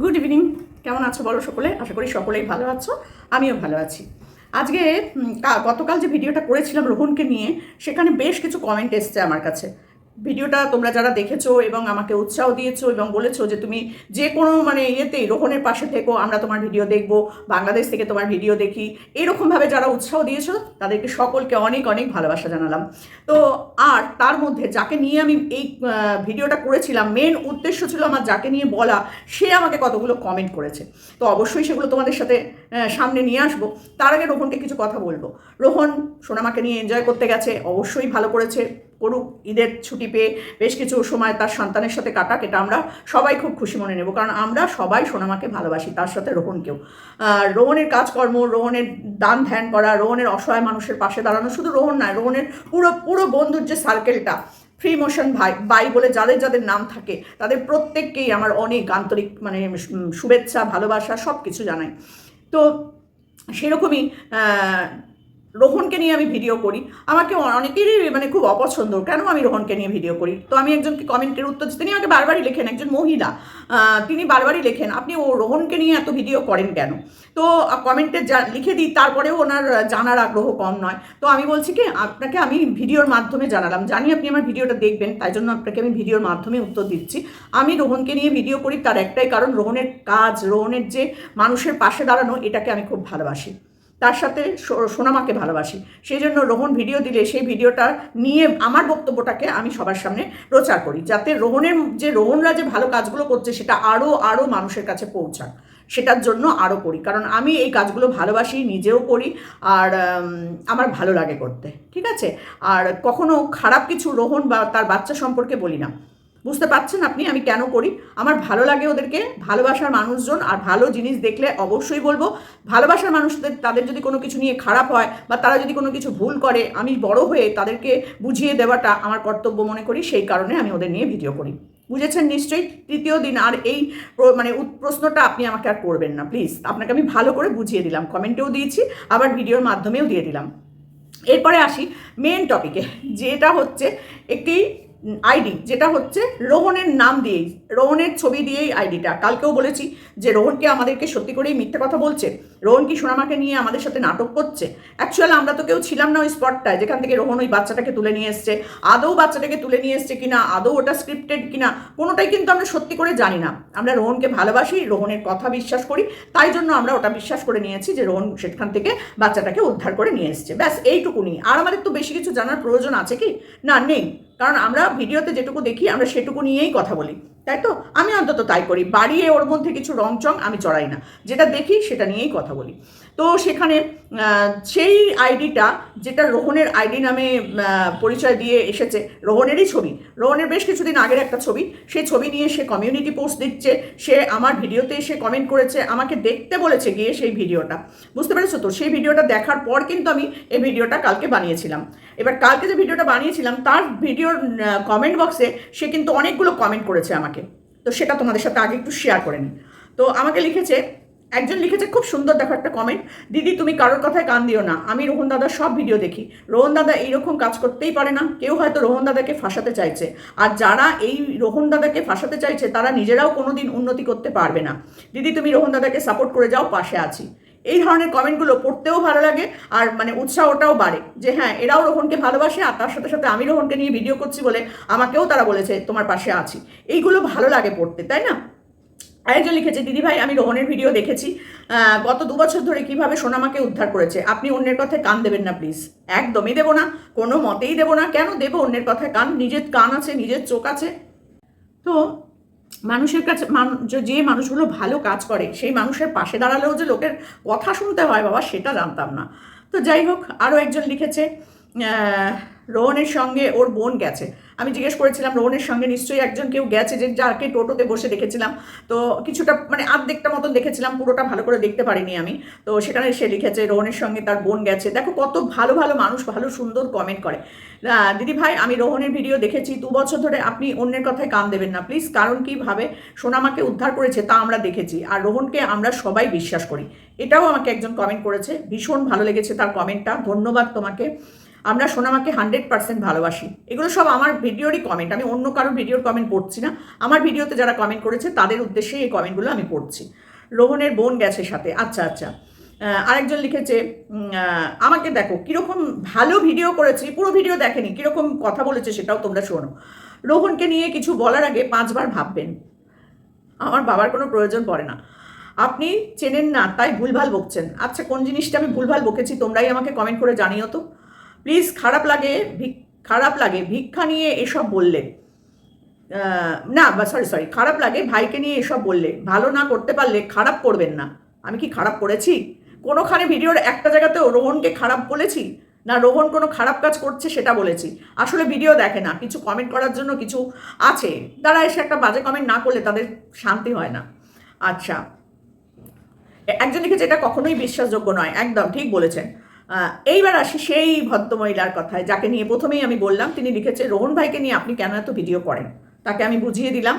Good evening কেমন আছো বলো সকলে? আশা করি সকলেই ভালো আছো। আমিও ভালো আছি। আজকে গতকাল যে ভিডিওটা করেছিলাম রোহনকে নিয়ে, সেখানে বেশ কিছু কমেন্ট এসছে আমার কাছে। ভিডিওটা তোমরা যারা দেখেছ এবং আমাকে উৎসাহ দিয়েছ এবং বলেছ যে তুমি যে কোনো মানে ইয়েতেই রোহনের পাশে থেকো, আমরা তোমার ভিডিও দেখব, বাংলাদেশ থেকে তোমার ভিডিও দেখি, এরকমভাবে যারা উৎসাহ দিয়েছ, তাদেরকে সকলকে অনেক অনেক ভালোবাসা জানালাম। তো আর তার মধ্যে যাকে নিয়ে আমি এই ভিডিওটা করেছিলাম মেন উদ্দেশ্য ছিল আমার যাকে নিয়ে বলা, সে আমাকে কতগুলো কমেন্ট করেছে। তো অবশ্যই সেগুলো তোমাদের সাথে সামনে নিয়ে আসব। তার আগে রোহনকে কিছু কথা বলব। রোহন সোনামাকে নিয়ে এনজয় করতে গেছে, অবশ্যই ভালো করেছে। করুক ঈদের ছুটি পেয়ে বেশ কিছু সময় তার সন্তানের সাথে কাটাক, এটা আমরা সবাই খুব খুশি মনে নেব। কারণ আমরা সবাই সোনামাকে ভালোবাসি, তার সাথে রোহনকেও রোহনের কাজকর্ম, রোহনের দান ধ্যান করা, রোহনের অসহায় মানুষের পাশে দাঁড়ানো শুধু রোহন নয়, রোহনের পুরো পুরো বন্ধুর যে সার্কেলটা ফ্রি মোশন ভাই বাই বলে যাদের যাদের নাম থাকে, তাদের প্রত্যেককেই আমার অনেক আন্তরিক মানে শুভেচ্ছা, ভালোবাসা সব কিছু জানাই। তো সেরকমই রোহনকে নিয়ে আমি ভিডিও করি। আমাকে অনেকেরই মানে খুব অপছন্দ, কেন আমি রোহনকে নিয়ে ভিডিও করি? তো আমি একজনকে কমেন্টের উত্তর তিনি আমাকে বারবারই লেখেন, একজন মহিলা। তিনি বারবারই লেখেন, আপনি ও রোহনকে নিয়ে এত ভিডিও করেন কেন? তো কমেন্টে যা লিখে দিই, তারপরেও ওনার জানার আগ্রহ কম নয়। তো আমি বলছি কি, আপনাকে আমি ভিডিওর মাধ্যমে জানালাম। জানি আপনি আমার ভিডিওটা দেখবেন, তাই জন্য আপনাকে আমি ভিডিওর মাধ্যমে উত্তর দিচ্ছি। আমি রোহনকে নিয়ে ভিডিও করি, তার একটাই কারণ, রোহনের কাজ, রোহনের যে মানুষের পাশে দাঁড়ানো, এটাকে আমি খুব ভালোবাসি। তার সাথে সোনামাকে ভালোবাসি। সেই জন্য রোহন ভিডিও দিলে, সেই ভিডিওটা নিয়ে আমার বক্তব্যটাকে আমি সবার সামনে প্রচার করি, যাতে রোহনের যে রোহনরা যে ভালো কাজগুলো করছে, সেটা আরও আরও মানুষের কাছে পৌঁছাক। সেটার জন্য আরও করি, কারণ আমি এই কাজগুলো ভালোবাসি, নিজেও করি, আর আমার ভালো লাগে করতে, ঠিক আছে? আর কখনো খারাপ কিছু রোহন বা তার বাচ্চা সম্পর্কে বলি না। বুঝতে পারছেন আপনি আমি কেন করি? আমার ভালো লাগে ওদেরকে, ভালোবাসার মানুষজন আর ভালো জিনিস দেখলে অবশ্যই বলব। ভালোবাসার মানুষদের, তাদের যদি কোনো কিছু নিয়ে খারাপ হয় বা তারা যদি কোনো কিছু ভুল করে, আমি বড় হয়ে তাদেরকে বুঝিয়ে দেওয়াটা আমার কর্তব্য মনে করি, সেই কারণে আমি ওদের নিয়ে ভিডিও করি। বুঝেছেন নিশ্চয়ই? তৃতীয় দিন আর এই মানে প্রশ্নটা আপনি আমাকে আর করবেন না, প্লিজ। আপনাকে আমি ভালো করে বুঝিয়ে দিলাম, কমেন্টেও দিয়েছি, আবার ভিডিওর মাধ্যমেও দিয়ে দিলাম। এরপরে আসি মেন টপিকে, যেটা হচ্ছে একটি আইডি, যেটা হচ্ছে রোহনের নাম দিয়েই, রোহনের ছবি দিয়েই আইডিটা। কালকেও বলেছি যে রোহনকে আমাদেরকে সত্যি করেই মিথ্যে কথা বলছে? রোহন কি সোনামাকে নিয়ে আমাদের সাথে নাটক করছে? অ্যাকচুয়াল আমরা তো কেউ ছিলাম না ওই স্পটটায় যেখান থেকে রোহন ওই বাচ্চাটাকে তুলে নিয়ে এসছে। আদৌ বাচ্চাটাকে তুলে নিয়ে এসছে কিনা? আদৌ ওটা স্ক্রিপ্টেড কিনা? কোনোটাই কিন্তু আমরা সত্যি করে জানি না। আমরা রোহনকে ভালোবাসি, রোহনের কথা বিশ্বাস করি, তাই জন্য আমরা ওটা বিশ্বাস করে নিয়েছি যে রোহন সেখান থেকে বাচ্চাটাকে উদ্ধার করে নিয়ে এসছে। ব্যাস, এইটুকুনি। আর আমাদের তো বেশি কিছু জানার প্রয়োজন আছে কি? না, নেই। কারণ আমরা ভিডিওতে যেটুকু দেখি, আমরা সেটুকু নিয়েই কথা বলি, তাই তো? আমি অন্তত তাই করি। বাড়িয়ে ওর মধ্যে কিছু রং চং আমি চড়াই না। যেটা দেখি, সেটা নিয়েই কথা বলি। তো সেখানে সেই আইডিটা যেটা রোহনের আইডি নামে পরিচয় দিয়ে এসেছে, রোহনেরই ছবি। রোহনের বেশ কিছুদিন আগের একটা ছবি। সেই ছবি নিয়ে সে কমিউনিটি পোস্ট দিচ্ছে, সে আমার ভিডিওতে এসে কমেন্ট করেছে, আমাকে দেখতে বলেছে গিয়ে সেই ভিডিওটা। বুঝতে পেরেছ তো? সেই ভিডিওটা দেখার পর কিন্তু আমি এই ভিডিওটা কালকে বানিয়েছিলাম। এবার কালকে যে ভিডিওটা বানিয়েছিলাম, তার ভিডিওর কমেন্ট বক্সে সে কিন্তু অনেকগুলো কমেন্ট করেছে আমাকে। তো সেটা তোমাদের সাথে আগে একটু শেয়ার করে নিই। তো আমাকে লিখেছে একজন লিখেছে, খুব সুন্দর, দেখো একটা কমেন্ট দিদি, তুমি কারোর কথায় কান দিও না। আমি রোহন দাদার সব ভিডিও দেখি। রোহন দাদা এইরকম কাজ করতেই পারে না। কেউ হয়তো রোহন দাদাকে ফাঁসাতে চাইছে। আর যারা এই রোহন দাদাকে ফাঁসাতে চাইছে, তারা নিজেরাও কোনোদিন উন্নতি করতে পারবে না। দিদি, তুমি রোহন দাদাকে সাপোর্ট করে যাও, পাশে আছি। এই ধরনের কমেন্টগুলো পড়তেও ভালো লাগে আর মানে উৎসাহটাও বাড়ে যে হ্যাঁ এরাও রোহনকে ভালোবাসে আর তার সাথে সাথে আমি রোহনকে নিয়ে ভিডিও করছি বলে আমাকেও তারা বলেছে, তোমার পাশে আছি। এইগুলো ভালো লাগে পড়তে, তাই না? আরেকজন লিখেছে, দিদি ভাই, আমি রোহনের ভিডিও দেখেছি। গত দু বছর ধরে কীভাবে সোনামাকে উদ্ধার করেছে? আপনি অন্যের কথায় কান দেবেন না প্লিজ একদমই দেবো না, কোনো মতেই দেবো না। কেন দেবো অন্যের কথায় কান? নিজের কান আছে, নিজের চোখ আছে। তো মানুষের কাছে যে- মানুষগুলো ভালো কাজ করে, সেই মানুষের পাশে দাঁড়ালেও যে লোকের কথা শুনতে হয়, বাবা, সেটা জানতাম না। তো যাই হোক, আরও একজন লিখেছে রোহনের সঙ্গে ওর বোন গেছে। আমি জিজ্ঞেস করেছিলাম, রোহনের সঙ্গে নিশ্চয়ই একজন কেউ গেছে যে যাকে টোটোতে বসে দেখেছিলাম। তো কিছুটা মানে আর্ধেকটা মতন দেখেছিলাম, পুরোটা ভালো করে দেখতে পারিনি আমি। তো সেখানে সে লিখেছে, রোহনের সঙ্গে তার বোন গেছে। দেখো কত ভালো ভালো মানুষ, ভালো সুন্দর কমেন্ট করে। দিদি ভাই, আমি রোহনের ভিডিও দেখেছি, দু বছর ধরে আপনি অন্যের কথায় কান দেবেন না প্লিজ কারণ কীভাবে সোনামাকে উদ্ধার করেছে, তা আমরা দেখেছি। আর রোহনকে আমরা সবাই বিশ্বাস করি। এটাও আমাকে একজন কমেন্ট করেছে। ভীষণ ভালো লেগেছে তার কমেন্টটা ধন্যবাদ তোমাকে। আমরা সোনামাকে হান্ড্রেড পার্সেন্ট ভালোবাসি। এগুলো সব আমার ভিডিওরই কমেন্ট আমি অন্য কারোর ভিডিওর কমেন্ট পড়ছি না। আমার ভিডিওতে যারা কমেন্ট করেছে, তাদের উদ্দেশ্যে এই কমেন্টগুলো আমি পড়ছি। রোহনের বোন গেছে সাথে আচ্ছা আচ্ছা। আরেকজন লিখেছে আমাকে দেখো, কীরকম ভালো ভিডিও করেছি, পুরো ভিডিও দেখেনি, কীরকম কথা বলেছে সেটাও তোমরা শোনো। রোহনকে নিয়ে কিছু বলার আগে পাঁচবার ভাববেন। আমার বাবার কোনো প্রয়োজন পড়ে না। আপনি চেনেন না, তাই ভুলভাল বকছেন। আচ্ছা কোন জিনিসটা আমি ভুলভাল বকেছি তোমরাই আমাকে কমেন্ট করে জানিও তো। প্লিজ খারাপ লাগে খারাপ লাগে ভিক্ষা নিয়ে এসব বললে। আহ, না সরি সরি খারাপ লাগে ভাইকে নিয়ে এসব বললে। ভালো না করতে পারলে খারাপ করবেন না। আমি কি খারাপ করেছি? কোনোখানে ভিডিওর একটা জায়গাতেও রোহনকে খারাপ বলেছি? না রোহন কোনো খারাপ কাজ করছে সেটা বলেছি। আসলে ভিডিও দেখে না কিছু কমেন্ট করার জন্য কিছু আছে। তারা এসে একটা বাজে কমেন্ট না করলে তাদের শান্তি হয় না। আচ্ছা। একজন লিখেছে এটা কখনোই বিশ্বাসযোগ্য নয়। একদম ঠিক বলেছেন। এইবার আসি সেই ভদ্রমহিলার কথায়, যাকে নিয়ে প্রথমেই আমি বললাম, তিনি লিখেছে রোহন ভাইকে নিয়ে আপনি কেন এত ভিডিও করেন? তাকে আমি বুঝিয়ে দিলাম।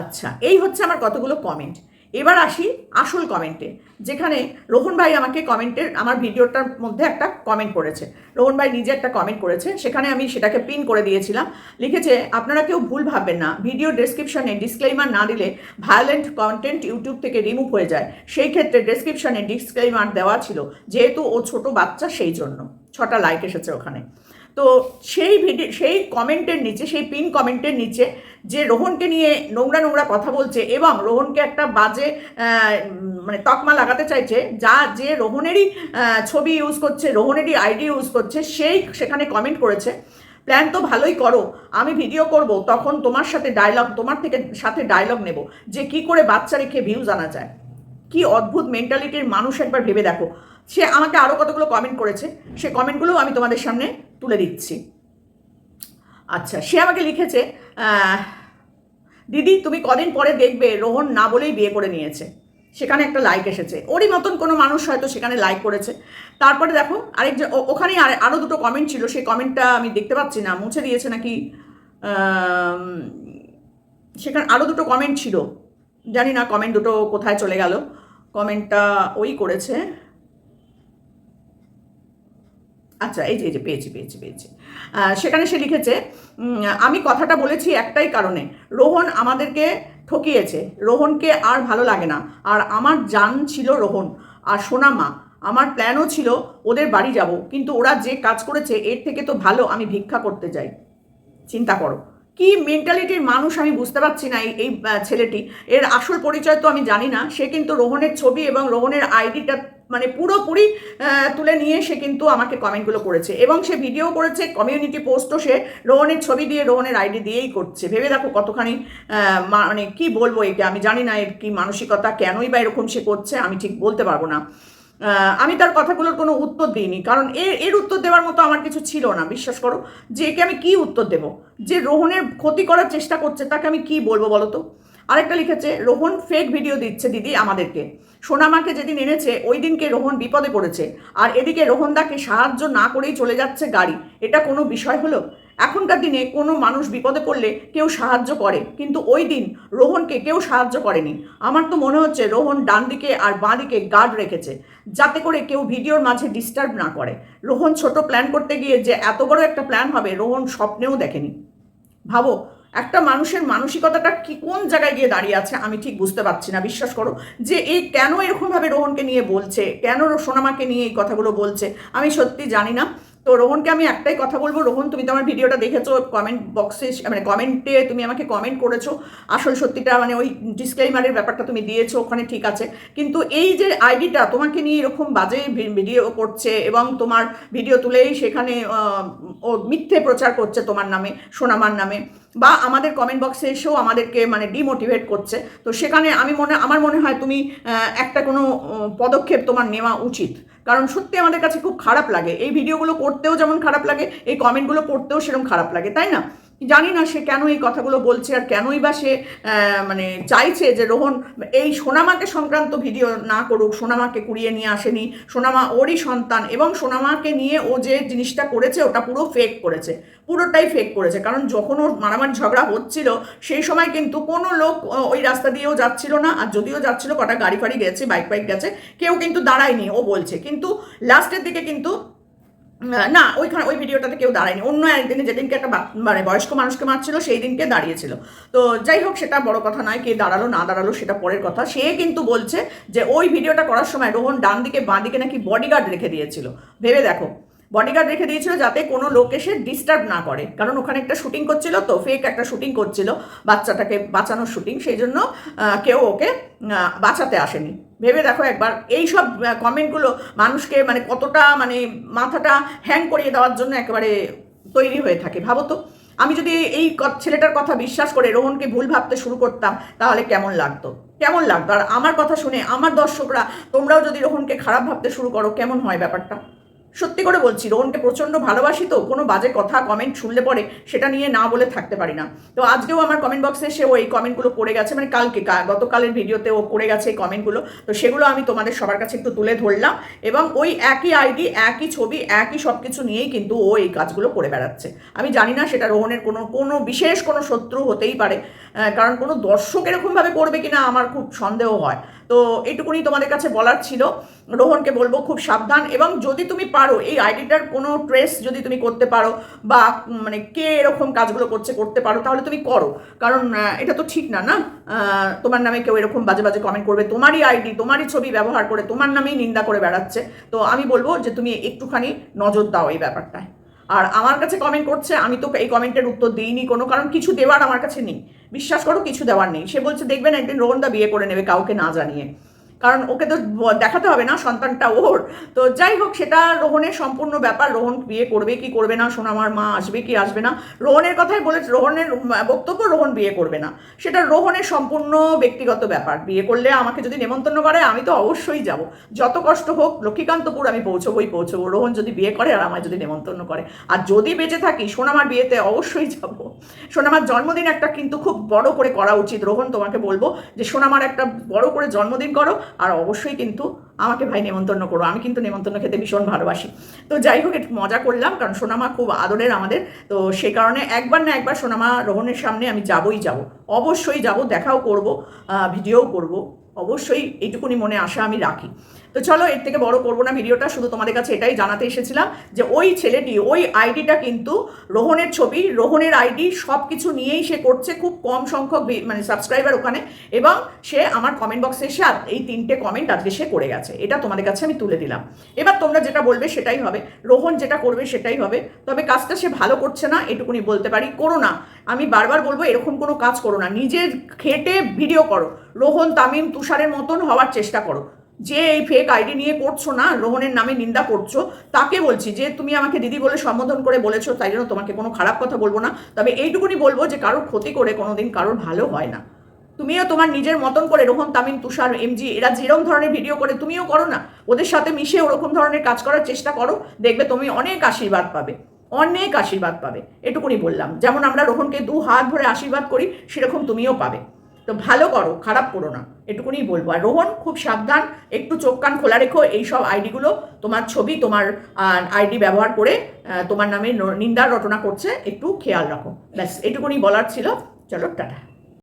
আচ্ছা এই হচ্ছে আমার কতগুলো কমেন্ট এবার আসি আসল কমেন্টে যেখানে রোহন ভাই আমাকে কমেন্টের আমার ভিডিওটার মধ্যে একটা কমেন্ট করেছে। রোহন ভাই নিজে একটা কমেন্ট করেছে, সেখানে আমি সেটাকে পিন করে দিয়েছিলাম। লিখেছে, আপনারা কেউ ভুল ভাববেন না ভিডিও ডেসক্রিপশনে ডিসক্লেইমার না দিলে ভায়োলেন্ট কন্টেন্ট ইউটিউব থেকে রিমুভ হয়ে যায়। সেই ক্ষেত্রে ডেসক্রিপশনে ডিসক্লেইমার দেওয়া ছিল, যেহেতু ও ছোট বাচ্চা, সেই জন্য। ছটা লাইক এসেছে ওখানে। তো সেই ভিডিও সেই কমেন্টের নিচে, সেই পিন কমেন্টের নিচে যে রোহনকে নিয়ে নোংরা নোংরা কথা বলছে এবং রোহনকে একটা বাজে মানে তকমা লাগাতে চাইছে, যা যে রোহনেরই ছবি ইউজ করছে, রোহনেরই আইডি ইউজ করছে, সেই সেখানে কমেন্ট করেছে প্ল্যান তো ভালোই করো, আমি ভিডিও করব, তখন তোমার সাথে ডায়লগ তোমার থেকে সাথে ডায়লগ নেব, যে কি করে বাচ্চা রেখে ভিউজ আনা যায়। কি অদ্ভুত মেন্টালিটির মানুষ একবার ভেবে দেখো। সে আমাকে আরও কতগুলো কমেন্ট করেছে, সে কমেন্টগুলোও আমি তোমাদের সামনে তুলে দিচ্ছি। আচ্ছা সে আমাকে লিখেছে দিদি, তুমি কদিন পরে দেখবে রোহন না বলেই বিয়ে করে নিয়েছে। সেখানে একটা লাইক এসেছে। ওরই মতন কোনো মানুষ হয়তো সেখানে লাইক করেছে। তারপরে দেখো আরেকজন ও- ওখানেই আর আরও দুটো কমেন্ট ছিল। সেই কমেন্টটা আমি দেখতে পাচ্ছি না, মুছে দিয়েছে নাকি? সেখানে আরও দুটো কমেন্ট ছিল। জানি না কমেন্ট দুটো কোথায় চলে গেল। কমেন্টটা ওই করেছে। আচ্ছা এই যে এই যে, পেয়েছি পেয়েছি পেয়েছি। সেখানে সে লিখেছে আমি কথাটা বলেছি একটাই কারণে। রোহন আমাদেরকে ঠকিয়েছে। রোহনকে আর ভালো লাগে না। আর আমার জান ছিল রোহন, আর সোনামা আমার প্ল্যানও ছিল ওদের বাড়ি যাব। কিন্তু ওরা যে কাজ করেছে, এর থেকে তো ভালো আমি ভিক্ষা করতে যাই। চিন্তা করো। কি মেন্টালিটির মানুষ আমি বুঝতে পারছি না এই ছেলেটি। এর আসল পরিচয় তো আমি জানি না। সে কিন্তু রোহনের ছবি এবং রোহনের আইডিটা মানে পুরোপুরি তুলে নিয়ে সে কিন্তু আমাকে কমেন্টগুলো করেছে। এবং সে ভিডিও করেছে কমিউনিটি পোস্টও সে রোহনের ছবি দিয়ে, রোহনের আইডি দিয়েই করছে। ভেবে দেখো কতখানি মানে কি বলব একে? আমি জানি না এর কি মানসিকতা, কেনই বা এরকম সে করছে, আমি ঠিক বলতে পারব না। আমি তার কথাগুলোর কোনো উত্তর দিইনি। কারণ এর এর উত্তর দেওয়ার মতো আমার কিছু ছিল না, বিশ্বাস করো। যে একে আমি কি উত্তর দেব? যে রোহনের ক্ষতি করার চেষ্টা করছে, তাকে আমি কি বলব বলো তো? আরেকটা লিখেছে, রোহন ফেক ভিডিও দিচ্ছে দিদি আমাদেরকে। সোনামাকে যেদিন এনেছে ওই দিনকে রোহন বিপদে পড়েছে। আর এদিকে রোহনদাকে সাহায্য না করেই চলে যাচ্ছে গাড়ি। এটা কোনো বিষয় হলো? এখনকার দিনে কোনো মানুষ বিপদে পড়লে কেউ সাহায্য করে। কিন্তু ওই দিন রোহনকে কেউ সাহায্য করেনি। আমার তো মনে হচ্ছে রোহন ডান দিকে আর বাঁ দিকে গার্ড রেখেছে, যাতে করে কেউ ভিডিওর মাঝে ডিস্টার্ব না করে। রোহন ছোট প্ল্যান করতে গিয়ে যে এত বড় একটা প্ল্যান হবে, রোহন স্বপ্নেও দেখেনি। ভাবো একটা মানুষের মানসিকতাটা কি কোন জায়গায় গিয়ে দাঁড়িয়ে আছে আমি ঠিক বুঝতে পারছি না। বিশ্বাস করো যে এই কেন এরকমভাবে রোহনকে নিয়ে বলছে, কেন সোনামাকে নিয়ে এই কথাগুলো বলছে, আমি সত্যি জানি না। তো রোহনকে আমি একটাই কথা বলব, রোহন তুমি তো আমার ভিডিওটা দেখেছ কমেন্ট বক্সে মানে কমেন্টে তুমি আমাকে কমেন্ট করেছ। আসল সত্যিটা মানে ওই ডিসক্লেইমারের ব্যাপারটা তুমি দিয়েছ, ওখানে ঠিক আছে। কিন্তু এই যে আইডিটা তোমাকে নিয়ে এরকম বাজে ভিডিও করছে এবং তোমার ভিডিও তুলেই সেখানে ও মিথ্যে প্রচার করছে তোমার নামে, সোনামার নামে। বা আমাদের কমেন্ট বক্সে এসেও আমাদেরকে মানে ডিমোটিভেট করছে। তো সেখানে আমি মনে, আমার মনে হয় তুমি একটা কোনো পদক্ষেপ তোমার নেওয়া উচিত। কারণ সত্যি আমাদের কাছে খুব খারাপ লাগে। এই ভিডিওগুলো করতেও যেমন খারাপ লাগে, এই কমেন্টগুলো পড়তেও সেরকম খারাপ লাগে, তাই না? জানি না সে কেন এই কথাগুলো বলছে আর কেনই বা সে মানে চাইছে যে রোহন এই সোনামাকে সংক্রান্ত ভিডিও না করুক, সোনামাকে কুড়িয়ে নিয়ে আসেনি, সোনামা ওরই সন্তান এবং সোনামাকে নিয়ে ও যে জিনিসটা করেছে ওটা পুরো ফেক করেছে, পুরোটাই ফেক করেছে। কারণ যখন ওর মারামারি ঝগড়া হচ্ছিল, সেই সময় কিন্তু কোনো লোক ওই রাস্তা দিয়েও যাচ্ছিল না। আর যদিও যাচ্ছিল, কটা গাড়ি ফাড়ি গেছে বাইক বাইক গেছে, কেউ কিন্তু দাঁড়ায়নি, ও বলছে। কিন্তু লাস্টের দিকে কিন্তু না ওইখানে ওই ভিডিওটাতে কেউ দাঁড়ায়নি। অন্য একদিনে যেদিনকে একটা মানে বয়স্ক মানুষকে মারছিল সেই দিনকে দাঁড়িয়েছিল। তো যাই হোক, সেটা বড় কথা নয়, কে দাঁড়াল, না দাঁড়াল, সেটা পরের কথা। সে কিন্তু বলছে যে, ওই ভিডিওটা করার সময় রোহন ডান দিকে, বাঁ দিকে নাকি বডিগার্ড রেখে দিয়েছিল। ভেবে দেখো বডিগার্ড রেখে দিয়েছিল যাতে কোনো লোক এসে ডিস্টার্ব না করে। কারণ ওখানে একটা শুটিং করছিল তো ফেক একটা শুটিং করছিল, বাচ্চাটাকে বাঁচানোর শুটিং সেই জন্য কেউ ওকে বাঁচাতে আসেনি। ভেবে দেখো একবার। এই সব কমেন্টগুলো মানুষকে মানে কতটা মানে মাথাটা হ্যাং করিয়ে দেওয়ার জন্য একেবারে তৈরি হয়ে থাকে, ভাবো তো। আমি যদি এই ছেলেটার কথা বিশ্বাস করে রোহনকে ভুল ভাবতে শুরু করতাম, তাহলে কেমন লাগতো? কেমন লাগতো? আর আমার কথা শুনে আমার দর্শকরা, তোমরাও যদি রোহনকে খারাপ ভাবতে শুরু করো, কেমন হয় ব্যাপারটা? সত্যি করে বলছি, রোহনকে প্রচণ্ড ভালোবাসি তো, কোনো বাজে কথা কমেন্ট শুনলে পরে সেটা নিয়ে না বলে থাকতে পারি না। তো আজকেও আমার কমেন্ট বক্সে এসে ও এই কমেন্টগুলো করে গেছে মানে কালকে গতকালের ভিডিওতে ও করে গেছে এই কমেন্টগুলো তো সেগুলো আমি তোমাদের সবার কাছে একটু তুলে ধরলাম এবং ওই একই আইডি একই ছবি, একই সব কিছু নিয়েই কিন্তু ও এই কাজগুলো করে বেড়াচ্ছে। আমি জানি না সেটা রোহনের কোনো কোনো বিশেষ কোনো শত্রু হতেই পারে কারণ কোনো দর্শক এরকমভাবে করবে কিনা আমার খুব সন্দেহ হয়। তো এইটুকুনি তোমাদের কাছে বলার ছিল। রোহনকে বলব খুব সাবধান এবং যদি তুমি পারো এই আইডিটার কোনো ট্রেস যদি তুমি করতে পারো বা মানে কে এরকম কাজগুলো করছে, করতে পারো, তাহলে তুমি করো। কারণ এটা তো ঠিক না না? তোমার নামে কেউ এরকম বাজে বাজে কমেন্ট করবে। তোমারই আইডি তোমারই ছবি ব্যবহার করে, তোমার নামেই নিন্দা করে বেড়াচ্ছে। তো আমি বলব যে তুমি একটুখানি নজর দাও এই ব্যাপারটায়। আর আমার কাছে কমেন্ট করছে, আমি তো এই কমেন্টের উত্তর দিইনি কোনো, কারণ কিছু দেওয়ার আমার কাছে নেই। বিশ্বাস করো, কিছু দেওয়ার নেই। সে বলছে দেখবেন একদিন রোহনদা বিয়ে করে নেবে কাউকে না জানিয়ে। কারণ ওকে তো দেখাতে হবে না সন্তানটা ওর। তো যাই হোক সেটা রোহনের সম্পূর্ণ ব্যাপার। রোহন বিয়ে করবে কি করবে না সোনামার মা আসবে কি আসবে না রোহনের কথাই বলে রোহনের উম, বক্তব্য রোহন বিয়ে করবে না। সেটা রোহনের সম্পূর্ণ ব্যক্তিগত ব্যাপার। বিয়ে করলে আমাকে যদি নেমন্তন্ন করে আমি তো অবশ্যই যাব। যত কষ্ট হোক লক্ষ্মীকান্তপুর আমি পৌঁছবই পৌঁছবো। রোহন যদি বিয়ে করে আর আমায় যদি নেমন্তন্ন করে। আর যদি বেঁচে থাকি সোনামার বিয়েতে অবশ্যই যাব। সোনামার জন্মদিন একটা কিন্তু খুব বড় করে করা উচিত। রোহন তোমাকে বলব যে সোনামার একটা বড় করে জন্মদিন করো। আর অবশ্যই কিন্তু আমাকে ভাই নেমন্তন্ন করো। আমি কিন্তু নেমন্তন্ন খেতে ভীষণ ভালোবাসি। তো যাই হোক, একটু মজা করলাম, কারণ সোনামা খুব আদরের আমাদের। তো সেই কারণে একবার না একবার সোনামা রোহনের সামনে আমি যাবই যাব। অবশ্যই যাব, দেখাও করব ভিডিওও করব। অবশ্যই এইটুকুনি মনে আশা আমি রাখি। তো চলো, এর থেকে বড় করব না ভিডিওটা, শুধু তোমাদের কাছে এটাই জানাতে এসেছিলাম যে ওই ছেলেটি, ওই আইডিটা কিন্তু রোহনের ছবি, রোহনের আইডি সব কিছু নিয়েই সে করছে খুব কম সংখ্যক মানে সাবস্ক্রাইবার ওখানে, এবং সে আমার কমেন্ট বক্সে এসে এই তিনটে কমেন্ট আজকে সে করে গেছে। এটা তোমাদের কাছে আমি তুলে দিলাম। এবার তোমরা যেটা বলবে সেটাই হবে। রোহন যেটা করবে সেটাই হবে। তবে কাজটা সে ভালো করছে না, এটুকুনি বলতে পারি। করো না। আমি বারবার বলব, এরকম কোনো কাজ করো না। নিজের খেটে ভিডিও করো। রোহন, তামিম, তুষারের মতন হওয়ার চেষ্টা করো। যে এই ফেক আইডি নিয়ে করছ না, রোহনের নামে নিন্দা করছ, তাকে বলছি যে তুমি আমাকে দিদি বলে সম্বোধন করে বলেছ, তাই জন্য তোমাকে কোনো খারাপ কথা বলব না। তবে এইটুকুনি বলব যে কারোর ক্ষতি করে কোনোদিন কারোর ভালো হয় না। তুমিও তোমার নিজের মতন করে রোহন, তামিম, তুষার এমজি এরা যেরকম ধরনের ভিডিও করে, তুমিও করো না। ওদের সাথে মিশে ওরকম ধরনের কাজ করার চেষ্টা করো, দেখবে তুমি অনেক আশীর্বাদ পাবে, অনেক আশীর্বাদ পাবে, এটুকুনি বললাম। যেমন আমরা রোহনকে দু হাত ধরে আশীর্বাদ করি, সেরকম তুমিও পাবে। তো ভালো করো, খারাপ করো না এটুকুনি বলব। আর রোহন, খুব সাবধান, একটু চোখ কান খোলা রেখো, এইসব আইডিগুলো, তোমার ছবি, তোমার আইডি ব্যবহার করে তোমার নামে নিন্দার রটনা করছে, একটু খেয়াল রাখো। ব্যাস, এটুকুনি বলার ছিল। চলো, টাটা।